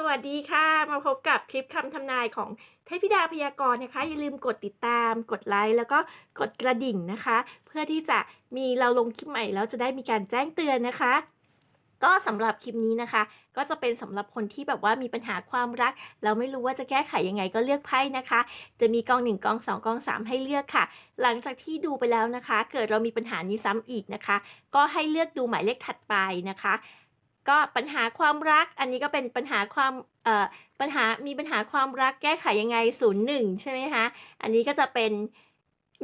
สวัสดีค่ะ มาพบกับคลิปคำทำนายของเทพธิดาพยากรณ์นะคะ อย่าลืมกดติดตาม กดไลค์แล้วก็กดกระดิ่งนะคะ เพื่อที่จะมีเราลงคลิปใหม่แล้วจะได้มีการแจ้งเตือนนะคะ ก็สำหรับคลิปนี้นะคะ ก็จะเป็นสำหรับคนที่แบบว่ามีปัญหาความรัก เราไม่รู้ว่าจะแก้ไขยังไงก็เลือกไพ่นะคะ จะมีกอง1กอง2กอง3 ให้เลือกค่ะ หลังจากที่ดูไปแล้วนะคะ เกิดเรามีปัญหานี้ซ้ำอีกนะคะ ก็ให้เลือกดูหมายเลขถัดไปนะคะ ก็ปัญหาความรัก อันนี้ก็เป็นปัญหาความเอ่อปัญหามีปัญหาความรักแก้ไขยังไงศูนย์หนึ่งใช่ไหมคะอันนี้ก็จะเป็น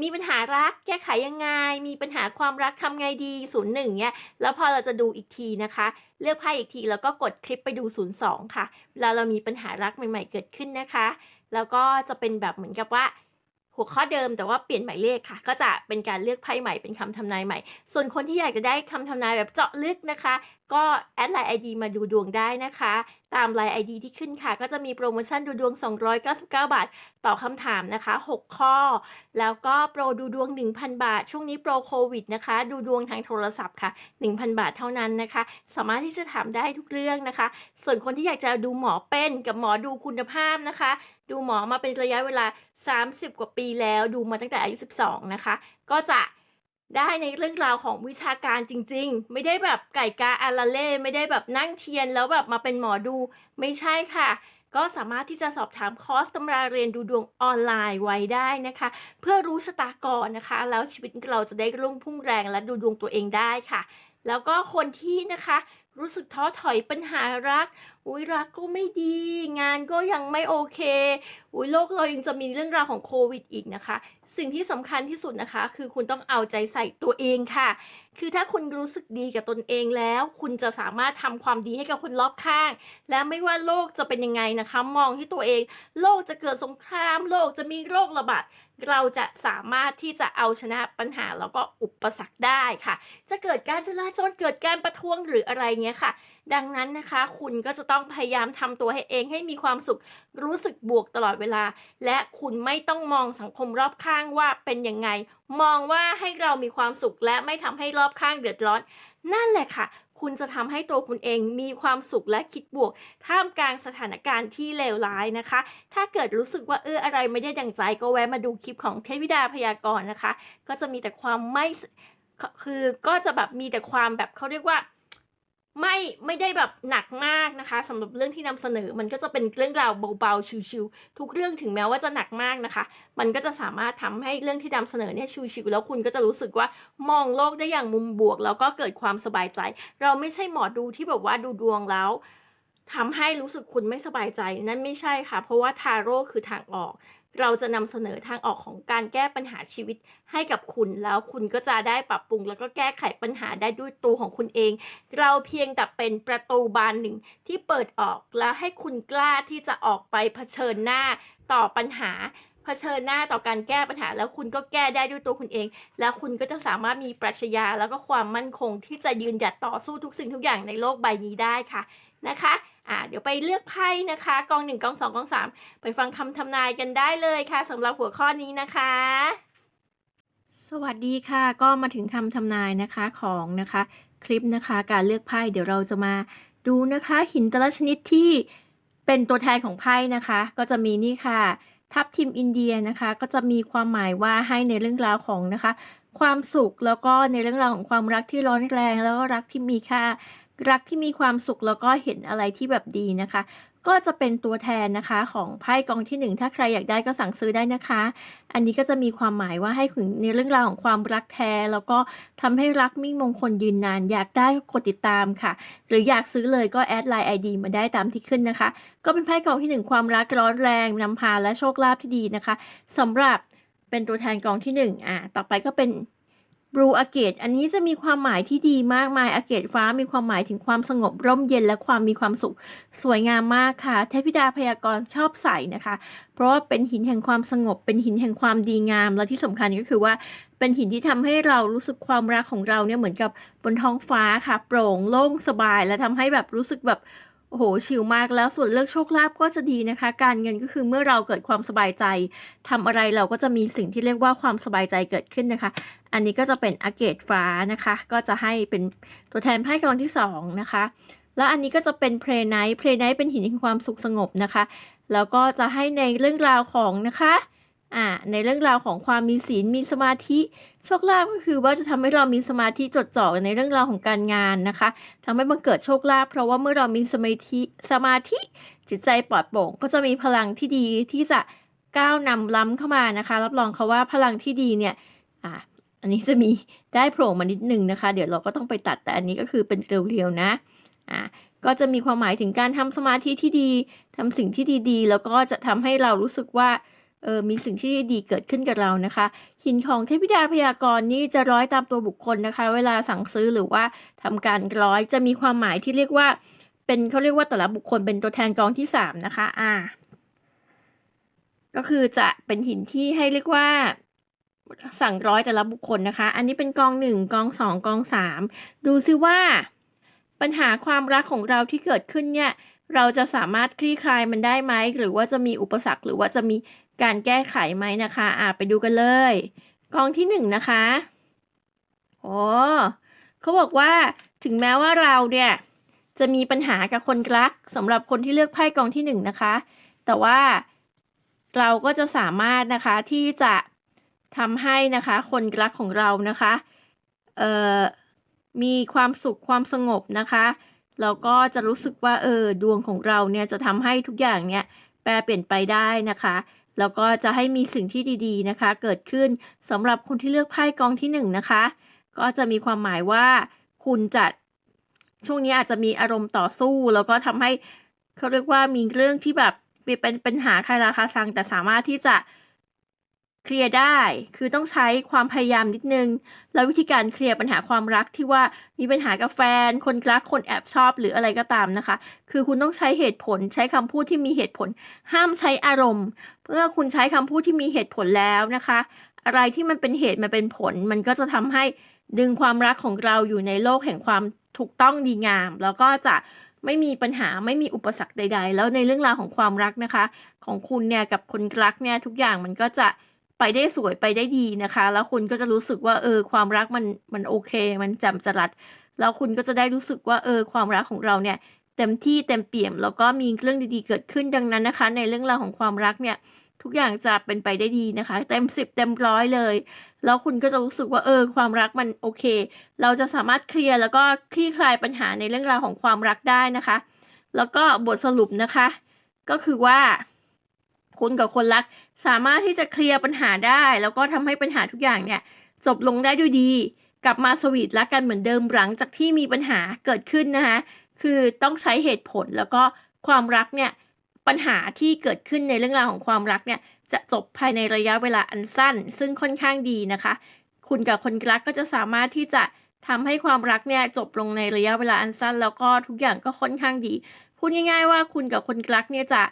มีปัญหารักแก้ไขยังไง มีปัญหาความรักทำไงดีศูนย์หนึ่งเนี่ยแล้วพอเราจะดูอีกทีนะคะ เลือกไพ่อีกทีแล้วก็กดคลิปไปดูศูนย์สองค่ะเวลาเรามีปัญหารักใหม่ ๆ เกิดขึ้นนะคะ แล้วก็จะเป็นแบบเหมือนกับว่า หัวข้อเดิมแต่ว่าเปลี่ยนหมายเลขค่ะ ก็จะเป็นการเลือกไพ่ใหม่เป็นคำทำนายใหม่ ส่วนคนที่อยากจะได้คำทำนายแบบเจาะลึกนะคะ ก็แอดไลน์ไอดีมาดูดวงได้นะคะ ตามไลน์ไอดีที่ขึ้นค่ะ ก็จะมีโปรโมชั่นดูดวง 299 บาท ต่อคำถามนะคะ 6 ข้อ แล้วก็โปรดูดวง 1,000 บาท ช่วงนี้โปรโควิดนะคะ ดูดวงทางโทรศัพท์ค่ะ 1,000 บาทเท่านั้นนะคะ สามารถที่จะถามได้ทุกเรื่องนะคะ ส่วนคนที่อยากจะดูหมอเป็นกับหมอดูคุณภาพนะคะ ดูหมอมาเป็นระยะเวลา 30 กว่าปีแล้วดูมาตั้งแต่อายุ 12 นะคะ ก็จะได้ในเรื่องราวของวิชาการจริง ๆ ไม่ได้แบบไก่กาอาราเล่ไม่ได้แบบนั่งเทียนแล้วแบบมาเป็นหมอดูไม่ใช่ค่ะ ก็สามารถที่จะสอบถามคอร์สตำราเรียนดูดวงออนไลน์ไว้ได้นะคะ เพื่อรู้ชะตากรนะคะ แล้วชีวิตเราจะได้รุ่งพุ่งแรงและดูดวงตัวเองได้ค่ะ แล้วก็คนที่นะคะ รู้สึกท้อถอยปัญหารัก อุ้ยรักก็ไม่ดี งานก็ยังไม่โอเค อุ้ยโลกเรายังจะมีเรื่องราวของโควิดอีกนะคะ สิ่งที่สำคัญที่สุดนะคะ คือคุณต้องเอาใจใส่ตัวเองค่ะ คือถ้าคุณรู้สึกดีกับตนเองแล้ว คุณจะสามารถทำความดีให้กับคนรอบข้าง และไม่ว่าโลกจะเป็นยังไงนะคะ มองที่ตัวเอง โลกจะเกิดสงคราม โลกจะมีโรคระบาดเราจะสามารถที่จะเอาชนะปัญหาแล้วก็อุปสรรคได้ค่ะ จะเกิดการจลาจลเกิดการประท้วงหรืออะไรเงี้ยค่ะ ดังนั้นนะคะ คุณก็จะต้องพยายามทำตัวให้เองให้มีความสุขรู้สึกบวกตลอดเวลา และคุณไม่ต้องมองสังคมรอบข้างว่าเป็นยังไง มองว่าให้เรามีความสุขและไม่ทำให้รอบข้างเดือดร้อน นั่นแหละค่ะ คุณจะทำให้ตัวคุณเองมีความสุขและคิดบวก ท่ามกลางสถานการณ์ที่เลวร้ายนะคะ ถ้าเกิดรู้สึกว่าเอออะไรไม่ได้ดังใจ ก็แวะมาดูคลิปของเทพธิดาพยากรณ์นะคะ ก็จะมีแต่ความไม่คือก็จะแบบมีแต่ความแบบเขาเรียกว่า ไม่ไม่ได้แบบหนักมากนะคะสำหรับเรื่องที่นำเสนอมันก็จะเป็นเรื่องราวเบาๆชิวๆทุกเรื่องถึงแม้ว่าจะหนักมากนะคะ มันก็จะสามารถทำให้เรื่องที่นำเสนอเนี่ยชิวๆแล้วคุณก็จะรู้สึกว่ามองโลกได้อย่างมุมบวก แล้วก็เกิดความสบายใจ เราไม่ใช่หมอดูที่แบบว่าดูดวงแล้วทำให้รู้สึกคุณไม่สบายใจนั่นไม่ใช่ค่ะ เพราะว่าทาโร่คือทางออก เราจะนำเสนอทางออกของการแก้ปัญหาชีวิตให้กับคุณแล้วคุณก็จะได้ปรับปรุง แล้วก็แก้ไขปัญหาได้ด้วยตัวของคุณเอง เราเพียงแต่เป็นประตูบานหนึ่งที่เปิดออกแล้วให้คุณกล้าที่จะออกไปเผชิญหน้าต่อปัญหาเผชิญหน้าต่อการแก้ปัญหา แล้วคุณก็แก้ได้ด้วยตัวคุณเอง แล้วคุณก็จะสามารถมีปรัชญาแล้วก็ความมั่นคงที่จะยืนหยัดต่อสู้ทุกสิ่งทุกอย่างในโลกใบนี้ได้ค่ะ นะคะอ่าเดี๋ยวไปเลือกไพ่นะคะ กองหนึ่งกองสองกองสามไปฟังคำทำนายกันได้เลยค่ะสำหรับหัวข้อนี้นะคะ สวัสดีค่ะ ก็มาถึงคำทำนายนะคะของนะคะ คลิปนะคะการเลือกไพ่เดี๋ยวเราจะมาดูนะคะหินแต่ละชนิดที่เป็นตัวแทนของไพ่นะคะ ก็จะมีนี่ค่ะ ทับทิมอินเดียนะคะ ก็จะมีความหมายว่าให้ในเรื่องราวของนะคะ ความสุขแล้วก็ในเรื่องราวของความรักที่ร้อนแรงแล้วก็รักที่มีค่า รักที่มีความสุขแล้วก็เห็นอะไรที่แบบดีนะคะ ก็จะเป็นตัวแทนนะคะของไพ่กองที่หนึ่งถ้าใครอยากได้ก็สั่งซื้อได้นะคะ อันนี้ก็จะมีความหมายว่าให้ถึงในเรื่องราวของความรักแท้ แล้วก็ทำให้รักมิ่งมงคลยืนนาน อยากได้กดติดตามค่ะ หรืออยากซื้อเลยก็แอดไลน์ไอดีมาได้ตามที่ขึ้นนะคะ ก็เป็นไพ่กองที่หนึ่งความรักร้อนแรงนำพาและโชคลาภที่ดีนะคะสำหรับเป็นตัวแทนกองที่หนึ่งอ่าต่อไปก็เป็น บลูอาเกตอันนี้จะมีความหมายที่ดีมากมายอาเกตฟ้ามีความหมายถึงความสงบร่มเย็นและความมีความสุขสวยงามมากค่ะ เทพธิดาพยากรณ์ชอบใส่นะคะ เพราะว่าเป็นหินแห่งความสงบ เป็นหินแห่งความดีงาม และที่สำคัญก็คือว่าเป็นหินที่ทำให้เรารู้สึกความรักของเราเนี่ยเหมือนกับบนท้องฟ้าค่ะ โปร่งโล่งสบาย และทำให้แบบรู้สึกแบบ โอ้โห ชิลมากแล้วส่วนเรื่องโชคลาภก็จะดีนะคะ การเงินก็คือเมื่อเราเกิดความสบายใจทำอะไรเราก็จะมีสิ่งที่เรียกว่าความสบายใจเกิดขึ้นนะคะ อันนี้ก็จะเป็นอาเกตฟ้านะคะ ก็จะให้เป็นตัวแทนไพ่กองที่สองนะคะ แล้วอันนี้ก็จะเป็นเพลไนท์เพลไนท์เป็นหินแห่งความสุขสงบนะคะ แล้วก็จะให้ในเรื่องราวของนะคะ อ่าในเรื่องราวของความมีศีลมีสมาธิโชคลาภก็คือว่าจะทำให้เรามีสมาธิจดจ่อในเรื่องราวของการงานนะคะทำให้บังเกิดโชคลาภเพราะว่าเมื่อเรามีสมาธิสมาธิจิตใจปลอดโปร่งก็จะมีพลังที่ดีที่จะก้าวนำล้ำเข้ามานะคะ รับรองเขาว่าพลังที่ดีเนี่ยอ่าอันนี้จะมีได้โผล่มานิดนึงนะคะ เดี๋ยวเราก็ต้องไปตัดแต่อันนี้ก็คือเป็นเรียวๆนะอ่าก็จะมีความหมายถึงการทำสมาธิที่ดีทำสิ่งที่ดีๆ แล้วก็จะทำให้เรารู้สึกว่า เออมีสิ่งที่ดีเกิดขึ้นกับเรานะคะ หินของเทพธิดาพยากรณ์นี่จะร้อยตามตัวบุคคลนะคะ เวลาสั่งซื้อหรือว่าทำการร้อยจะมีความหมายที่เรียกว่า เป็นเขาเรียกว่าแต่ละบุคคลเป็นตัวแทนกองที่สามนะคะ อ่า ก็คือจะเป็นหินที่ให้เรียกว่าสั่งร้อยแต่ละบุคคลนะคะ อันนี้เป็นกองหนึ่งกองสองกองสามดูซิว่า ปัญหาความรักของเราที่เกิดขึ้นเนี่ย เราจะสามารถคลี่คลายมันได้ไหม หรือว่าจะมีอุปสรรคหรือว่าจะมี การแก้ไขไหมนะคะอ่าไปดูกันเลยกองที่หนึ่งนะคะโอ้เขาบอกว่าถึงแม้ว่าเราเนี่ยจะมีปัญหากับคนรักสำหรับคนที่เลือกไพ่กองที่หนึ่งนะคะ แต่ว่าเราก็จะสามารถนะคะที่จะทำให้นะคะคนรักของเรานะคะเอ่อมีความสุขความสงบนะคะแล้วก็จะรู้สึกว่าเออดวงของเราเนี่ยจะทำให้ทุกอย่างเนี่ยแปลเปลี่ยนไปได้นะคะ แล้วก็จะให้มีสิ่งที่ดีๆนะคะ เกิดขึ้นสำหรับคนที่เลือกไพ่กองที่หนึ่งนะคะ ก็จะมีความหมายว่าคุณจะช่วงนี้อาจจะมีอารมณ์ต่อสู้ แล้วก็ทำให้เขาเรียกว่ามีเรื่องที่แบบเป็นปัญหาคาราคาซังแต่สามารถที่จะ เคลียร์ได้ คือต้องใช้ความพยายามนิดนึง แล้ววิธีการเคลียร์ปัญหาความรักที่ว่ามีปัญหากับแฟน คนรัก คนแอบชอบ หรืออะไรก็ตามนะคะ คือคุณต้องใช้เหตุผล ใช้คำพูดที่มีเหตุผล ห้ามใช้อารมณ์ เมื่อคุณใช้คำพูดที่มีเหตุผลแล้วนะคะ อะไรที่มันเป็นเหตุมันเป็นผล มันก็จะทำให้ดึงความรักของเราอยู่ในโลกแห่งความถูกต้องดีงาม แล้วก็จะไม่มีปัญหาไม่มีอุปสรรคใด ๆ แล้วในเรื่องราวของความรักนะคะ ของคุณเนี่ยกับคนรักเนี่ยทุกอย่างมันก็จะ ไปได้สวยไปได้ดีนะคะ แล้วคุณก็จะรู้สึกว่าเออความรักมันมันโอเค มันจ่มจรัสแล้วคุณก็จะได้รู้สึกว่าเออความรักของเราเนี่ยเต็มที่เต็มเปี่ยม แล้วก็มีเรื่องดีๆเกิดขึ้นดังนั้นนะคะ ในเรื่องราวของความรักเนี่ยทุกอย่างจะเป็นไปได้ดีนะคะ เต็มสิบเต็มร้อยเลย แล้วคุณก็จะรู้สึกว่าเออความรักมันโอเค เราจะสามารถเคลียร์แล้วก็คลี่คลายปัญหาในเรื่องราวของความรักได้นะคะ แล้วก็บทสรุปนะคะ ก็คือว่า คุณกับคนรักสามารถที่จะเคลียร์ปัญหาได้ แล้วก็ทำให้ปัญหาทุกอย่างเนี่ยจบลงได้ด้วยดี กลับมาสวีทรักกันเหมือนเดิมหลังจากที่มีปัญหาเกิดขึ้นนะคะคือต้องใช้เหตุผลแล้วก็ความรักเนี่ยปัญหาที่เกิดขึ้นในเรื่องราวของความรักเนี่ยจะจบภายในระยะเวลาอันสั้น ซึ่งค่อนข้างดีนะคะ คุณกับคนรักก็จะสามารถที่จะทำให้ความรักเนี่ยจบลงในระยะเวลาอันสั้น แล้วก็ทุกอย่างก็ค่อนข้างดี พูดง่าย ๆ ว่าคุณกับคนรักเนี่ยจะ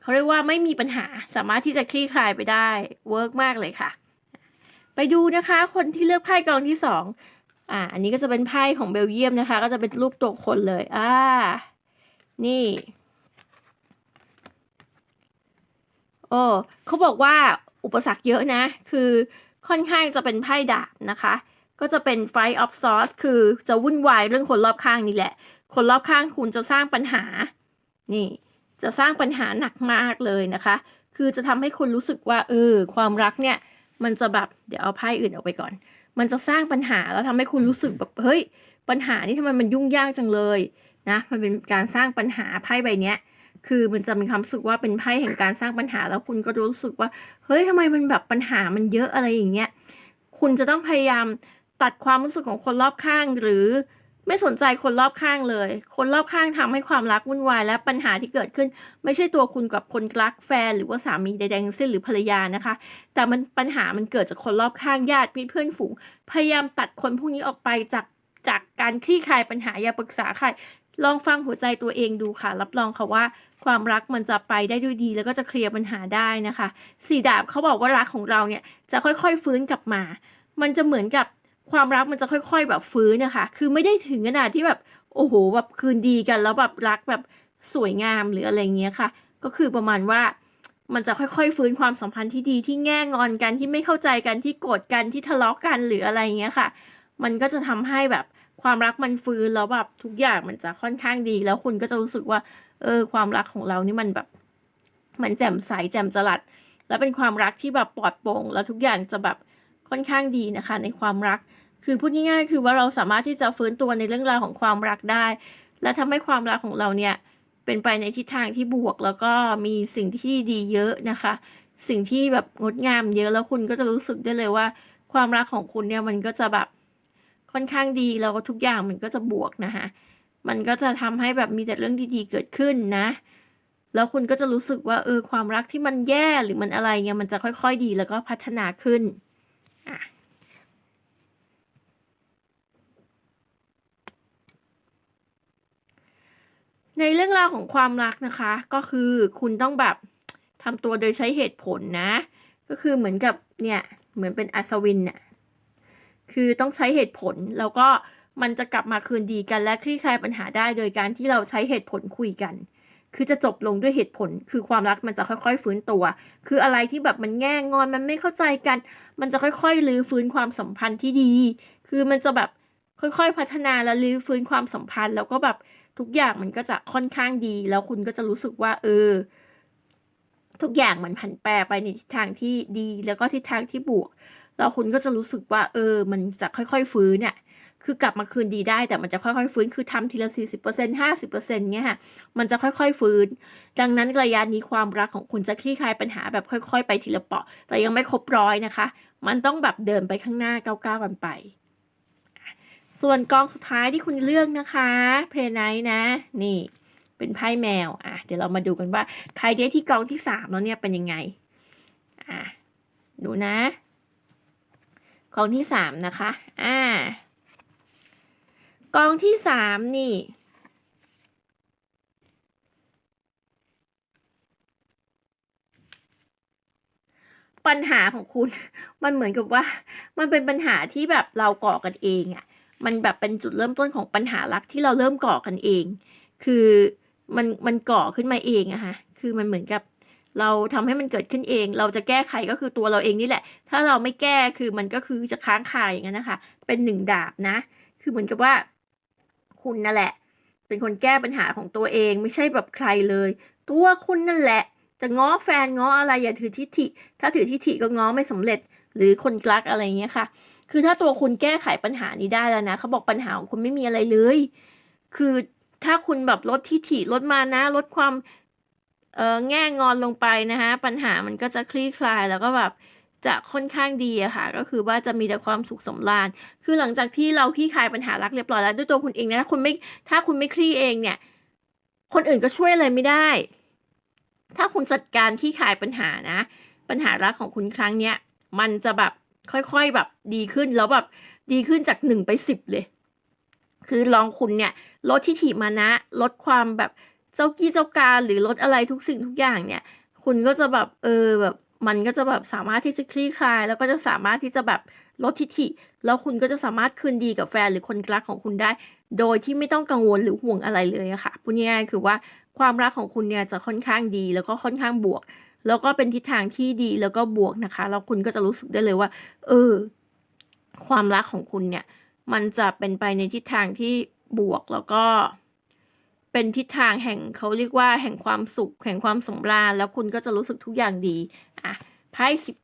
เขาเรียกว่าไม่มีปัญหาสามารถที่จะคลี่คลายไปได้เวิร์กมากเลยค่ะ ไปดูนะคะคนที่เลือกไพ่กองที่สองอ่าอันนี้ก็จะเป็นไพ่ของเบลเยียมนะคะ ก็จะเป็นรูปตัวคนเลยอ่านี่โอ้เขาบอกว่าอุปสรรคเยอะนะ คือค่อนข้างจะเป็นไพ่ดาบนะคะ ก็จะเป็น Fight of Swords คือจะวุ่นวายเรื่องคนรอบข้างนี่แหละ คนรอบข้างคุณจะสร้างปัญหา นี่ จะสร้างปัญหาหนักมากเลยนะคะ คือจะทำให้คุณรู้สึกว่า เออ ความรักเนี่ย มันจะแบบเดี๋ยวเอาไพ่อื่นออกไปก่อน มันจะสร้างปัญหาแล้วทำให้คุณรู้สึกแบบเฮ้ยปัญหานี่ทำไมมันยุ่งยากจังเลยนะมันเป็นการสร้างปัญหาไพ่ใบเนี้ยคือมันจะมีความรู้สึกว่าเป็นไพ่แห่งการสร้างปัญหาแล้วคุณก็รู้สึกว่า เฮ้ยทำไมมันแบบปัญหามันเยอะอะไรอย่างเงี้ยคุณจะต้องพยายามตัดความรู้สึกของคนรอบข้างหรือ ไม่สนใจคนรอบข้างเลย คนรอบข้างทำให้ความรักวุ่นวาย และปัญหาที่เกิดขึ้น ไม่ใช่ตัวคุณกับคนรักแฟน หรือว่าสามีใดๆทั้งสิ้นหรือภรรยานะคะ แต่มันปัญหามันเกิดจากคนรอบข้างญาติเพื่อนฝูง พยายามตัดคนพวกนี้ออกไปจากจากการคลี่คลายปัญหาอย่าปรึกษาใครลองฟังหัวใจตัวเองดูค่ะ รับรองค่ะว่า ความรักมันจะไปได้ด้วยดี แล้วก็จะเคลียร์ปัญหาได้นะคะ สี่ดาบเขาบอกว่ารักของเราเนี่ยจะค่อยๆฟื้นกลับมา มันจะเหมือนกับ ความรักมันจะค่อย ๆ แบบฟื้นนะคะ คือไม่ได้ถึงขนาดที่แบบ โอ้โหแบบคืนดีกันแล้วแบบรักแบบสวยงามหรืออะไรเงี้ยค่ะ ก็คือประมาณว่ามันจะค่อยๆ ฟื้นความสัมพันธ์ที่ดีที่แง่งอนกันที่ไม่เข้าใจกันที่โกรธกันที่ทะเลาะกันหรืออะไรเงี้ยค่ะ มันก็จะทำให้แบบความรักมันฟื้นแล้วแบบทุกอย่างมันจะค่อนข้างดี แล้วคุณก็จะรู้สึกว่า เออ ความรักของเรานี่มันแบบ มันแจ่มใสแจ่มจรัส แล้วเป็นความรักที่แบบปลอดโปร่ง แล้วทุกอย่างจะแบบ ค่อนข้างดีนะคะในความรัก คือพูดง่ายๆ คือว่าเราสามารถที่จะฟื้นตัวในเรื่องราวของความรักได้ และทำให้ความรักของเราเนี่ยเป็นไปในทิศทางที่บวก แล้วก็มีสิ่งที่ดีเยอะนะคะ สิ่งที่แบบงดงามเยอะแล้วคุณก็จะรู้สึกได้เลยว่า ความรักของคุณเนี่ยมันก็จะแบบค่อนข้างดีแล้วก็ทุกอย่างมันก็จะบวกนะคะมันก็จะทำให้แบบมีแต่เรื่องดีๆเกิดขึ้นนะ แล้วคุณก็จะรู้สึกว่าเออความรักที่มันแย่หรือมันอะไรเงี้ยมันจะค่อยๆดีแล้วก็พัฒนาขึ้น ในเรื่องราวของความรักนะคะ ก็คือคุณต้องแบบทำตัวโดยใช้เหตุผลนะ ก็คือเหมือนกับเนี่ยเหมือนเป็นอัศวินเนี่ยคือต้องใช้เหตุผลแล้วก็มันจะกลับมาคืนดีกันและคลี่คลายปัญหาได้โดยการที่เราใช้เหตุผลคุยกัน คือจะจบลงด้วยเหตุผล คือความรักมันจะค่อยๆ ฟื้นตัว คืออะไรที่แบบมันแง่งอนมันไม่เข้าใจกัน มันจะค่อยๆรื้อฟื้นความสัมพันธ์ที่ดี คือมันจะแบบค่อยๆ พัฒนาและรื้อฟื้นความสัมพันธ์ แล้วก็แบบทุกอย่างมันก็จะค่อนข้างดี แล้วคุณก็จะรู้สึกว่า เออ ทุกอย่างมันผันแปรไปในทิศทางที่ดี แล้วก็ทิศทางที่บวก แล้วคุณก็จะรู้สึกว่า เออ มันจะค่อยๆ ฟื้นเนี่ย คือกลับมาคืนดีได้แต่มันจะค่อยๆฟื้นคือทำทีละสี่สิบเปอร์เซ็นห้าสิบเปอร์เซ็นต์เงี้ยค่ะมันจะค่อยๆฟื้น ดังนั้นระยะนี้ความรักของคุณจะคลี่คลายปัญหาแบบค่อย ๆ ไปทีละเปาะ แต่ยังไม่ครบร้อยนะคะ มันต้องแบบเดินไปข้างหน้าก้าวๆกันไป ส่วนกองสุดท้ายที่คุณเลือกนะคะเพลไนท์นะ นี่เป็นไพ่แมว อะ เดี๋ยวเรามาดูกันว่าใครได้ที่กองที่สามแล้วเนี่ยเป็นยังไง อะ ดูนะ กองที่สามนะคะ อ่า กองที่สามนี่ ปัญหาของคุณ มันเหมือนกับว่า มันเป็นปัญหาที่แบบเราก่อกันเองอะ่ะ มันแบบเป็นจุดเริ่มต้นของปัญหารักที่เราเริ่มก่อกันเอง คือมันมันก่อขึ้นมาเองอะค่ะ คือมันเหมือนกับเราทำให้มันเกิดขึ้นเอง เราจะแก้ไขก็คือตัวเราเองนี่แหละ ถ้าเราไม่แก้คือมันก็คือจะค้างคาอย่างนั้นนะคะ เป็นหนึ่งดาบนะ คือเหมือนกับว่า คุณนั่นแหละ เป็นคนแก้ปัญหาของตัวเองไม่ใช่แบบใครเลย ตัวคุณนั่นแหละ จะง้อแฟนง้ออะไรอย่าถือทิฐิ ถ้าถือทิฐิก็ง้อไม่สำเร็จ หรือคนกลักอะไรเงี้ยค่ะ คือถ้าตัวคุณแก้ไขปัญหานี้ได้แล้วนะเขาบอกปัญหาของคุณไม่มีอะไรเลย คือถ้าคุณแบบลดทิฐิลดมานะลดความเออแง่งอนลงไปนะคะปัญหามันก็จะคลี่คลายแล้วก็แบบ จะค่อนข้างดีอะค่ะ ก็คือว่าจะมีแต่ความสุขสำราญ คือหลังจากที่เราคลี่คลายปัญหารักเรียบร้อยแล้วด้วยตัวคุณเองนะถ้าคุณไม่ถ้าคุณไม่คลี่เองเนี่ย คนอื่นก็ช่วยอะไรไม่ได้ ถ้าคุณจัดการคลี่คลายปัญหานะ ปัญหารักของคุณครั้งเนี้ยมันจะแบบค่อยๆแบบดีขึ้นแล้วแบบดีขึ้นจากหนึ่งไปสิบเลย คือลองคุณเนี่ย ลดทิฐิมานะ ลดความแบบเจ้ากี้เจ้าการหรือลดอะไรทุกสิ่งทุกอย่างเนี่ย คุณก็จะแบบเออแบบ มันก็จะแบบสามารถที่จะคลี่คลาย แล้วก็จะสามารถที่จะแบบลดทิฐิ แล้วคุณก็จะสามารถคืนดีกับแฟนหรือคนรักของคุณได้ โดยที่ไม่ต้องกังวลหรือห่วงอะไรเลยอะค่ะพูดง่ายๆคือว่าความรักของคุณเนี่ยจะค่อนข้างดี แล้วก็ค่อนข้างบวก แล้วก็เป็นทิศทางที่ดีแล้วก็บวกนะคะแล้วคุณก็จะรู้สึกได้เลยว่า เออ ความรักของคุณเนี่ย มันจะเป็นไปในทิศทางที่บวกแล้วก็ เป็นทิศทางแห่งเขาเรียกว่าแห่งความสุข แห่งความสำราญแล้วคุณก็จะรู้สึกทุกอย่างดีอะไพ่สิบ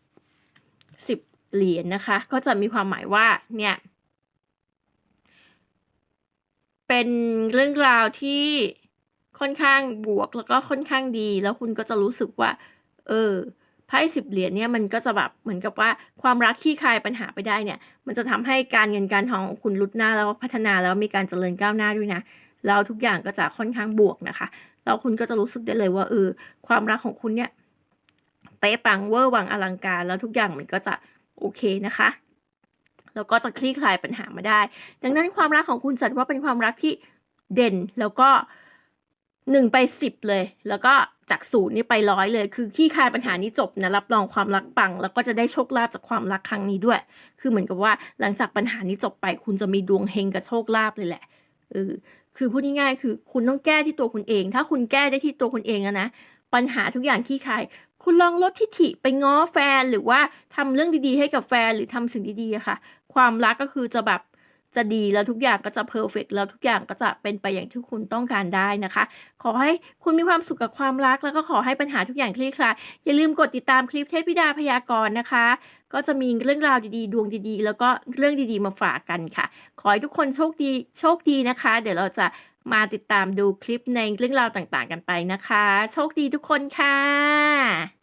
สิบเหรียญนะคะ ก็จะมีความหมายว่าเนี่ยเป็นเรื่องราวที่ค่อนข้างบวกแล้วก็ค่อนข้างดี แล้วคุณก็จะรู้สึกว่า เออไพ่สิบเหรียญเนี่ยมันก็จะแบบเหมือนกับว่าความรักขี้คายปัญหาไปได้เนี่ย มันจะทำให้การเงินการทองของคุณลุดหน้าแล้วก็พัฒนาแล้วมีการเจริญก้าวหน้าด้วยนะ แล้วทุกอย่างก็จะค่อนข้างบวกนะคะแล้วคุณก็จะรู้สึกได้เลยว่าเออความรักของคุณเนี่ยเป๊ะปังเวอร์วังอลังการ แล้วทุกอย่างมันก็จะโอเคนะคะแล้วก็จะคลี่คลายปัญหามาได้ ดังนั้นความรักของคุณจัดว่าเป็นความรักที่เด่นแล้วก็หนึ่งไปสิบเลย แล้วก็จากศูนย์นี่ไปร้อยเลย คือขี้คลายปัญหานี้จบนะรับรองความรักปัง แล้วก็จะได้โชคลาภจากความรักครั้งนี้ด้วย คือเหมือนกับว่าหลังจากปัญหานี้จบไป คุณจะมีดวงเฮงกับโชคลาภเลยแหละเออ คือพูดง่ายๆคือคุณต้องแก้ที่ตัวคุณเอง ถ้าคุณแก้ได้ที่ตัวคุณเองอะนะ ปัญหาทุกอย่างขี้คายคุณลองลดทิฐิไปง้อแฟนหรือว่าทำเรื่องดีๆให้กับแฟนหรือทำสิ่งดีๆค่ะ ความรักก็คือจะแบบ จะดีแล้วทุกอย่างก็จะเพอร์เฟกต์แล้วทุกอย่างก็จะเป็นไปอย่างที่คุณต้องการได้นะคะ ขอให้คุณมีความสุขกับความรัก แล้วก็ขอให้ปัญหาทุกอย่างคลี่คลายอย่าลืมกดติดตามคลิปเทพธิดาพยากรณ์นะคะ ก็จะมีเรื่องราวดีๆ ดวงดีๆ แล้วก็เรื่องดีๆมาฝากกันค่ะ ขอให้ทุกคนโชคดีโชคดีนะคะ เดี๋ยวเราจะมาติดตามดูคลิปในเรื่องราวต่างๆ กันไปนะคะ โชคดีทุกคนค่ะ